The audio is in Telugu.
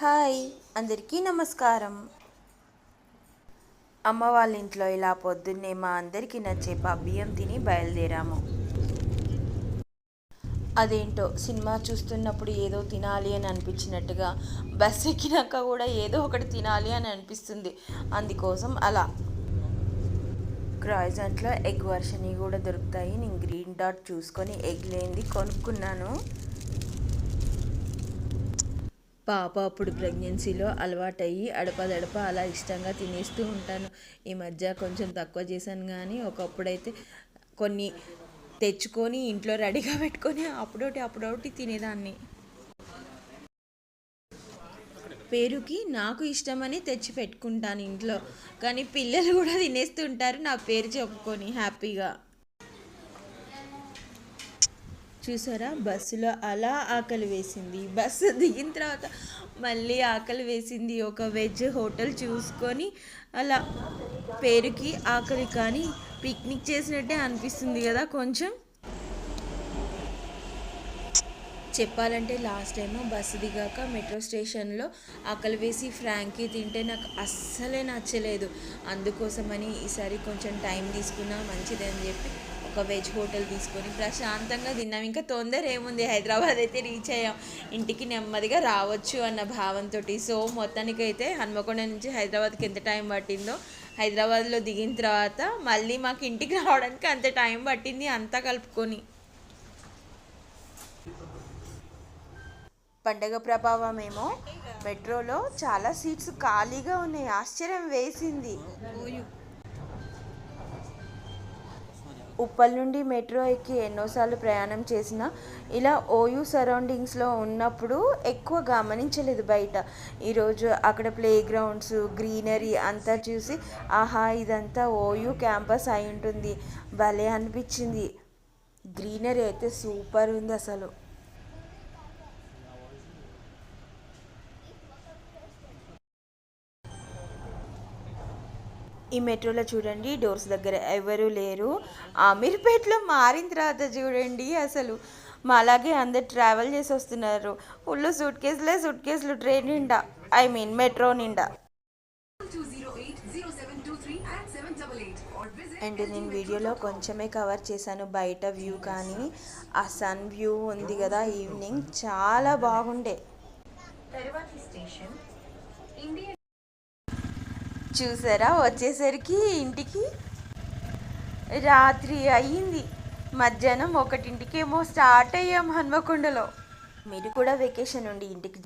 హాయ్ అందరికీ నమస్కారం. అమ్మ వాళ్ళ ఇంట్లో ఇలా పొద్దున్నే మా అందరికీ నచ్చే బియ్యం తిని బయలుదేరాము. అదేంటో సినిమా చూస్తున్నప్పుడు ఏదో తినాలి అని అనిపించినట్టుగా బస్ ఎక్కినాక కూడా ఏదో ఒకటి తినాలి అని అనిపిస్తుంది. అందుకోసం అలా. క్రాయిజంట్లో ఎగ్ వర్షన్ కూడా దొరుకుతాయి. నేను గ్రీన్ డాట్ చూసుకొని ఎగ్ లేనిది కొనుక్కున్నాను. పాప అప్పుడు ప్రెగ్నెన్సీలో అలవాటయ్యి అడపదడప అలా ఇష్టంగా తినేస్తూ ఉంటాను. ఈ మధ్య కొంచెం తక్కువ చేశాను కానీ ఒకప్పుడైతే కొన్ని తెచ్చుకొని ఇంట్లో రెడీగా పెట్టుకొని అప్పుడోటి అప్పుడోటి తినేదాన్ని. పేరుకి నాకు ఇష్టమని తెచ్చి పెట్టుకుంటాను ఇంట్లో. కానీ పిల్లలు కూడా తినేస్తుంటారు. నా పేరు చెప్పుకొని హ్యాపీగా. చూసారా? బస్సులో అలా ఆకలి వేసింది. బస్సు దిగిన తర్వాత మళ్ళీ ఆకలి వేసింది. ఒక వెజ్ హోటల్ చూసుకొని అలా పేరుకి ఆకలి కానీ పిక్నిక్ చేసినట్టే అనిపిస్తుంది కదా కొంచెం. చెప్పాలంటే లాస్ట్ టైం బస్సు దిగాక మెట్రో స్టేషన్లో ఆకలి వేసి ఫ్రాంకీ తింటే నాకు అస్సలే నచ్చలేదు. అందుకోసమని ఈసారి కొంచెం టైం తీసుకున్నా మంచిదని చెప్పి. ఒక వెజ్ హోటల్ తీసుకొని ప్రశాంతంగా తిన్నాం. ఇంకా తొందర ఏముంది? హైదరాబాద్ అయితే రీచ్ అయ్యాం. ఇంటికి నెమ్మదిగా రావచ్చు అన్న భావంతో సో మొత్తానికైతే హన్మకొండ నుంచి హైదరాబాద్కి ఎంత టైం పట్టిందో హైదరాబాద్లో దిగిన తర్వాత మళ్ళీ మాకు ఇంటికి రావడానికి అంత టైం పట్టింది అంతా కలుపుకొని. పండగ ప్రభావం ఏమో మెట్రోలో చాలా సీట్స్ ఖాళీగా ఉన్నాయి. ఆశ్చర్యం వేసింది. ఉప్పల్ నుండి మెట్రో ఎక్కి ఎన్నోసార్లు ప్రయాణం చేసిన ఇలా ఓయూ సరౌండింగ్స్లో ఉన్నప్పుడు ఎక్కువ గమనించలేదు బయట. ఈరోజు అక్కడ ప్లే గ్రౌండ్స్ గ్రీనరీ అంతా చూసి ఆహా ఇదంతా ఓయూ క్యాంపస్ అయి ఉంటుంది. భలే అనిపించింది. గ్రీనరీ అయితే సూపర్ ఉంది అసలు. ఈ మెట్రోలో చూడండి డోర్స్ దగ్గర ఎవరు లేరు. అమీర్పేట్లో మారిన తర్వాత చూడండి అసలు. మా అలాగే అందరు ట్రావెల్ చేసి వస్తున్నారు. ఫుల్ సూట్ కేసులే సూట్ కేసులు ట్రైన్ నిండా. ఐ మీన్ మెట్రో నిండా. అండ్ నేను వీడియోలో కొంచెమే కవర్ చేశాను. బయట వ్యూ కానీ ఆ సన్ వ్యూ ఉంది కదా ఈవినింగ్ చాలా బాగుండే. తర్వాతి స్టేషన్ ఇండియన్ చూసారా? వచ్చేసరికి ఇంటికి రాత్రి అయ్యింది. మధ్యాహ్నం ఒకటింటికేమో స్టార్ట్ అయ్యాం హన్మకొండలో. మీరు కూడా వెకేషన్ ఉండి ఇంటికి